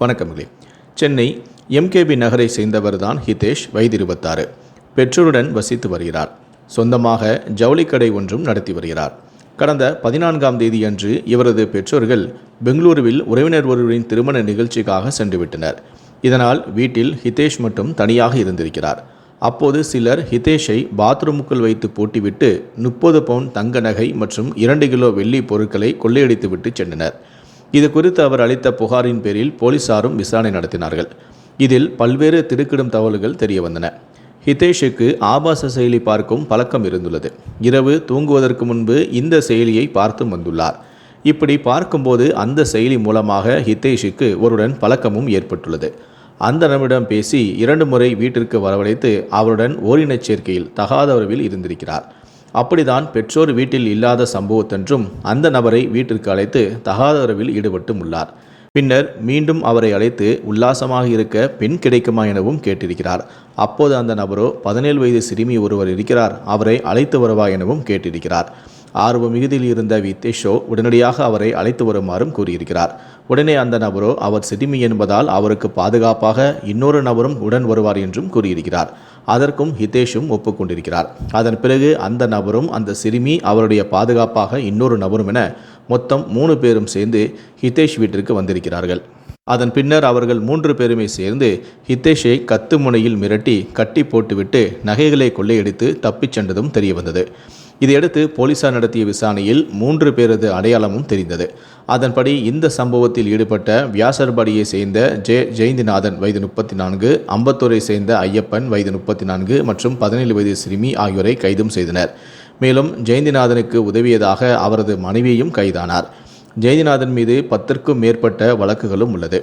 வணக்கமில்லை Chennai MKB நகரை சேர்ந்தவர் தான் ஹிதேஷ் வயது இருபத்தாறு. பெற்றோருடன் வசித்து வருகிறார். சொந்தமாக ஜவுளிக்கடை ஒன்றும் நடத்தி வருகிறார். கடந்த பதினான்காம் தேதியன்று இவரது பெற்றோர்கள் பெங்களூருவில் உறவினர் ஒருவரின் திருமண நிகழ்ச்சிக்காக சென்றுவிட்டனர். இதனால் வீட்டில் ஹிதேஷ் மட்டும் தனியாக இருந்திருக்கிறார். அப்போது சிலர் ஹிதேஷை பாத்ரூமுக்குள் வைத்து பூட்டிவிட்டு முப்பது பவுன் தங்க நகை மற்றும் இரண்டு கிலோ வெள்ளி பொருட்களை கொள்ளையடித்துவிட்டு சென்றனர். இது குறித்து அவர் அளித்த புகாரின் பேரில் போலீசாரும் விசாரணை நடத்தினார்கள். இதில் பல்வேறு திடுக்கிடும் தகவல்கள் தெரிய வந்தன ஹிதேஷுக்கு ஆபாச செயலி பார்க்கும் பழக்கம் இருந்துள்ளது. இரவு தூங்குவதற்கு முன்பு இந்த செயலியை பார்த்தும் வந்துள்ளார். இப்படி பார்க்கும்போது அந்த செயலி மூலமாக ஹிதேஷுக்கு ஒருடன் பழக்கமும் ஏற்பட்டுள்ளது. அந்த நபரிடம் பேசி இரண்டு முறை வீட்டிற்கு வரவழைத்து அவருடன் ஓரினச் சேர்க்கையில் தகாத உறவில் இருந்திருக்கிறார். அப்படிதான் பெற்றோர் வீட்டில் இல்லாத சம்பவத்தன்றும் அந்த நபரை வீட்டிற்கு அழைத்து தகாதரவில் ஈடுபட்டும் உள்ளார். பின்னர் மீண்டும் அவரை அழைத்து உல்லாசமாக இருக்க பெண் கிடைக்குமா எனவும் கேட்டிருக்கிறார். அப்போது அந்த நபரோ பதினேழு வயது சிறுமி ஒருவர் இருக்கிறார் அவரை அழைத்து வருவா எனவும் கேட்டிருக்கிறார். ஆர்வ மிகுதியில் இருந்த வித்தேஷோ உடனடியாக அவரை அழைத்து வருமாறும் கூறியிருக்கிறார். உடனே அந்த நபரோ அவர் சிறுமி என்பதால் அவருக்கு பாதுகாப்பாக இன்னொரு நபரும் உடன் வருவார் என்றும் கூறியிருக்கிறார். அதற்கும் ஹிதேஷும் ஒப்புக்கொண்டிருக்கிறார். அதன் பிறகு அந்த நபரும் அந்த சிறுமி அவருடைய பாதுகாப்பாக இன்னொரு நபரும் என மொத்தம் மூணு பேரும் சேர்ந்து ஹிதேஷ் வீட்டிற்கு வந்திருக்கிறார்கள். அதன் பின்னர் அவர்கள் மூன்று பேருமே சேர்ந்து ஹிதேஷை கத்து முனையில் மிரட்டி கட்டி போட்டுவிட்டு நகைகளை கொள்ளையடித்து தப்பிச் சென்றதும் தெரியவந்தது. இதையடுத்து போலீசார் நடத்திய விசாரணையில் மூன்று பேரது அடையாளமும் தெரிந்தது. அதன்படி இந்த சம்பவத்தில் ஈடுபட்ட வியாசர்பாடியை சேர்ந்த ஜெ ஜெயந்திநாதன் வயது முப்பத்தி நான்கு அம்பத்தூரை சேர்ந்த ஐயப்பன் வயது முப்பத்தி நான்கு மற்றும் பதினேழு வயது சிறுமி ஆகியோரை கைதும் செய்தனர். மேலும் ஜெயந்திநாதனுக்கு உதவியதாக அவரது மனைவியையும் கைதானார். ஜெயந்திநாதன் மீது பத்திற்கும் மேற்பட்ட வழக்குகளும் உள்ளது.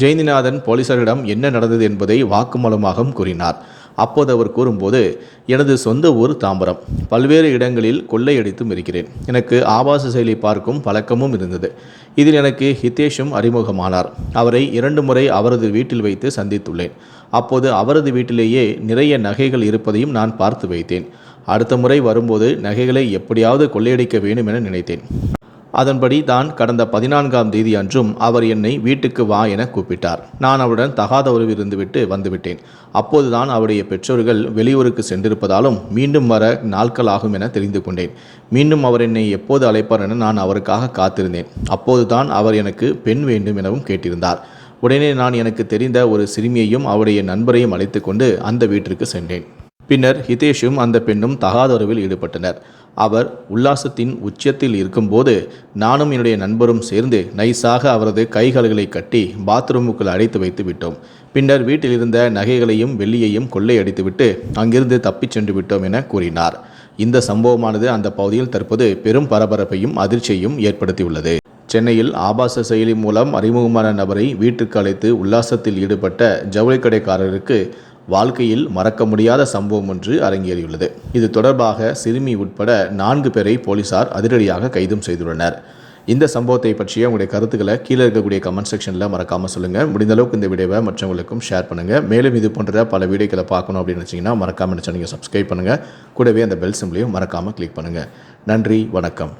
ஜெயந்திநாதன் போலீசாரிடம் என்ன நடந்தது என்பதை வாக்குமூலமாகவும் கூறினார். அப்போது அவர் கூறும்போது எனது சொந்த ஊர் தாம்பரம். பல்வேறு இடங்களில் கொள்ளையடித்தும் இருக்கிறேன். எனக்கு ஆபாச செயலி பார்க்கும் பழக்கமும் இருந்தது. இதில் எனக்கு ஹிதேஷும் அறிமுகமானார். அவரை இரண்டு முறை அவரது வீட்டில் வைத்து சந்தித்துள்ளேன். அப்போது அவரது வீட்டிலேயே நிறைய நகைகள் இருப்பதையும் நான் பார்த்து வைத்தேன். அடுத்த முறை வரும்போது நகைகளை எப்படியாவது கொள்ளையடிக்க வேண்டும் என நினைத்தேன். அதன்படி தான் கடந்த பதினான்காம் தேதி அன்றும் அவர் என்னை வீட்டுக்கு வா என கூப்பிட்டார். நான் அவருடன் தகாத உறவு இருந்துவிட்டு வந்துவிட்டேன். அப்போதுதான் அவருடைய பெற்றோர்கள் வெளியூருக்கு சென்றிருப்பதாலும் மீண்டும் வர நாட்கள் ஆகும் என தெரிந்து கொண்டேன். மீண்டும் அவர் என்னை எப்போது அழைப்பார் என நான் அவருக்காக காத்திருந்தேன். அப்போதுதான் அவர் எனக்கு பெண் வேண்டும் எனவும் கேட்டிருந்தார். உடனே நான் எனக்கு தெரிந்த ஒரு சிறுமியையும் அவருடைய நண்பரையும் அழைத்து கொண்டு அந்த வீட்டிற்கு சென்றேன். பின்னர் ஹிதேஷும் அந்த பெண்ணும் தகாதரவில் ஈடுபட்டனர். அவர் உல்லாசத்தின் உச்சத்தில் இருக்கும்போது நானும் என்னுடைய நண்பரும் சேர்ந்து நைஸாக அவரது கைகால்களை கட்டி பாத்ரூமுக்குள் அடைத்து வைத்து விட்டோம். பின்னர் வீட்டில் இருந்த நகைகளையும் வெள்ளியையும் கொள்ளையடித்துவிட்டு அங்கிருந்து தப்பிச் சென்று விட்டோம் என கூறினார். இந்த சம்பவமானது அந்த பகுதியில் தற்போது பெரும் பரபரப்பையும் அதிர்ச்சியையும் ஏற்படுத்தியுள்ளது. சென்னையில் ஆபாச செயலி மூலம் அறிமுகமான நபரை வீட்டுக்கு அழைத்து உல்லாசத்தில் ஈடுபட்ட ஜவுளிக்கடைக்காரருக்கு வாழ்க்கையில் மறக்க முடியாத சம்பவம் ஒன்று அரங்கேறியுள்ளது. இது தொடர்பாக சிறுமி உட்பட நான்கு பேரை போலீசார் அதிரடியாக கைதும் செய்துள்ளனர். இந்த சம்பவத்தை பற்றிய உங்களுடைய கருத்துக்களை கீழே இருக்கக்கூடிய கமெண்ட் செக்ஷனில் மறக்காமல் சொல்லுங்கள் முடிந்தளவுக்கு இந்த வீடியோவை மற்றவங்களுக்கும் ஷேர் பண்ணுங்கள் மேலும் இது போன்ற பல வீடியோக்களை பார்க்கணும் அப்படின்னு நினச்சிங்கன்னா மறக்காமல் நினச்சா நீங்கள் சப்ஸ்கிரைப் பண்ணுங்கள் கூடவே அந்த பெல் சிம்லையும் மறக்காமல் கிளிக் பண்ணுங்கள் நன்றி வணக்கம்.